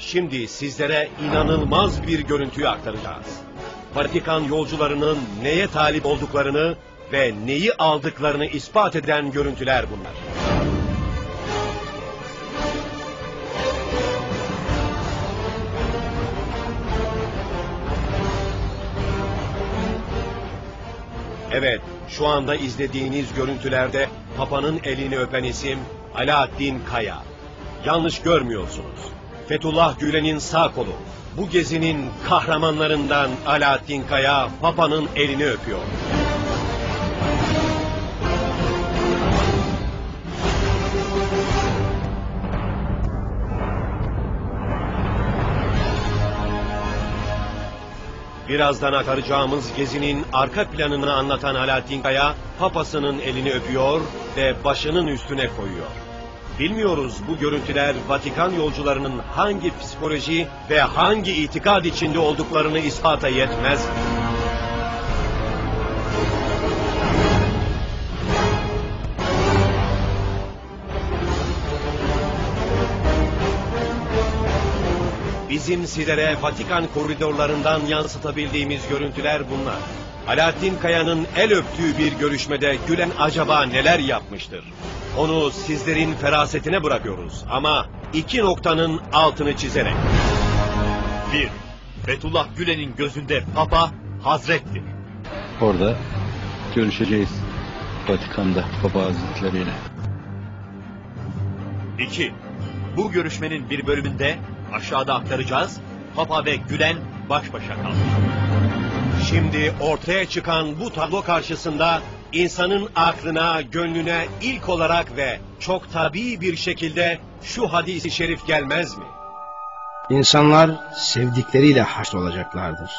Şimdi sizlere inanılmaz bir görüntüyü aktaracağız. Vatikan yolcularının neye talip olduklarını ve neyi aldıklarını ispat eden görüntüler bunlar. Evet, şu anda izlediğiniz görüntülerde Papa'nın elini öpen isim Alaaddin Kaya. Yanlış görmüyorsunuz. Fethullah Gülen'in sağ kolu. Bu gezinin kahramanlarından Alaaddin Kaya Papa'nın elini öpüyor. Birazdan aktaracağımız gezinin arka planını anlatan Alaaddin Kaya, papasının elini öpüyor ve başının üstüne koyuyor. Bilmiyoruz bu görüntüler Vatikan yolcularının hangi psikoloji ve hangi itikad içinde olduklarını ispata yetmez. Bizim sizlere Vatikan koridorlarından yansıtabildiğimiz görüntüler bunlar. Alaaddin Kaya'nın el öptüğü bir görüşmede Gülen acaba neler yapmıştır? Onu sizlerin ferasetine bırakıyoruz ama iki noktanın altını çizerek. 1. Fethullah Gülen'in gözünde Papa Hazrettir. Orada görüşeceğiz. Vatikan'da Papa Hazretleri ile. 2. Bu görüşmenin bir bölümünde aşağıda aktaracağız. Papa ve Gülen baş başa kalmış. Şimdi ortaya çıkan bu tablo karşısında insanın aklına, gönlüne ilk olarak ve çok tabii bir şekilde şu hadisi şerif gelmez mi? İnsanlar sevdikleriyle haşrolacaklardır.